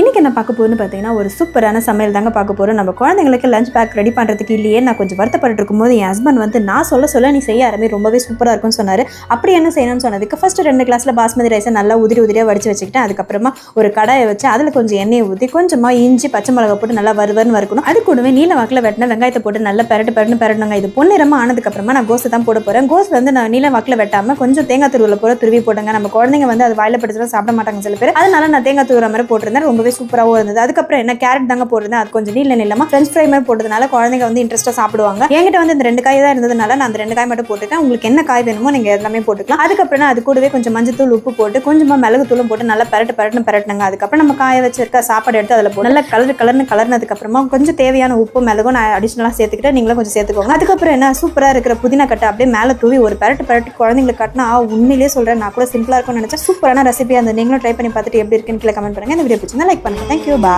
இன்றைக்கி என்ன பார்க்க போகிறோன்னு பார்த்தீங்கன்னா ஒரு சூப்பரான சமையல் தாங்க பார்க்க போகிறோம் நம்ம குழந்தைங்களுக்கு லஞ்ச் பேக் ரெடி பண்ணுறதுக்கு இல்லையே நான் கொஞ்சம் வருத்தப்பட்டு இருக்கும்போது என் ஹஸ்பண்ட் வந்து நான் சொல்ல சொல்ல நீ செய்ய ஆரம்பி ரொம்பவே சூப்பராக இருக்கும்னு சொன்னார். அப்படி என்ன செய்யணும்னு சொன்னதுக்கு ஃபஸ்ட்டு ரெண்டு கிளாஸில் பாஸ்மதி ரைஸை நல்லா உதிரி உதிரியாக வடிச்சு வச்சுக்கிட்டேன். அதுக்கப்புறமா ஒரு கடாயை வச்சு அதில் கொஞ்சம் எண்ணெயை ஊற்றி கொஞ்சமாக இஞ்சி பச்சை மிளகா போட்டு நல்லா வருவன்னு வறுக்கணும். அது கூடவே நீல வாக்கில் வெட்டின வெங்காயத்தை போட்டு நல்லா பெரட்டு பெரட்டு பெரட்டணுங்க இது பொன்னிறமாக ஆனதுக்கப்புறமா நான் கோஸை தான் போட போகிறேன் கோஸ் வந்து நான் நீல வாக்கில் வெட்டாமல் கொஞ்சம் தேங்காய் துருவில் போட துருவி போடுங்க. நம்ம குழந்தைங்க வந்து அது வாயில படுத்துலாம் சாப்பிட மாட்டாங்க சில பேர். அதனால நான் தேங்காய் தூர மாதிரி போட்டிருந்தேன். ரொம்ப ரொம்பவே சூப்பராகவும் இருந்தது. அதுக்கப்புறம் என்ன கேரட் தாங்க போடுறது அது கொஞ்சம் நீல நிலமா ஃப்ரெஞ்ச் ஃப்ரை மாதிரி போட்டதுனால குழந்தைங்க வந்து இன்ட்ரெஸ்ட்டாக சாப்பிடுவாங்க. என்கிட்ட வந்து இந்த ரெண்டு காய் தான் இருந்ததுனால நான் அந்த ரெண்டு காய் மட்டும் போட்டுட்டேன் உங்களுக்கு என்ன காய் வேணுமோ நீங்கள் எல்லாமே போட்டுக்கலாம். அதுக்கப்புறம் அது கூடவே கொஞ்சம் மஞ்சத்தூள் உப்பு போட்டு கொஞ்சமாக மிளகுத்தூளும் போட்டு நல்லா பரட்டு பரட்டுன்னு பரட்டுனாங்க. அதுக்கப்புறம் நம்ம காய வச்சிருக்க சாப்பாடு எடுத்து அதில் போட்டு நல்லா கலர் கலர்னு கலர்னதுக்கு அப்புறமா கொஞ்சம் தேவையான உப்பு மிளகும் நான் அடிஷ்னலாக சேர்த்துக்கிட்டு நீங்களும் கொஞ்சம் சேர்த்துக்கோங்க. அதுக்கப்புறம் என்ன சூப்பராக இருக்கிற புதினா கட்டை அப்படியே மேலே தூவி ஒரு பரட்டு பரட்டு குழந்தைங்களுக்கு கட்டினா உண்மையிலேயே சொல்கிறேன் நான் கூட சிம்பிளாக இருக்கும்னு நினச்சேன். சூப்பரான ரெசிபியாக இருந்தது. நீங்களும் ட்ரை பண்ணி பார்த்துட்டு எப்படி இருக்குன்னு கீழே கமெண்ட் பண்ணுங்கள் இந்த வீடியோ பிடிச்சிருந்தா லைக் பண்ணுங்க தேங்க்யூ பா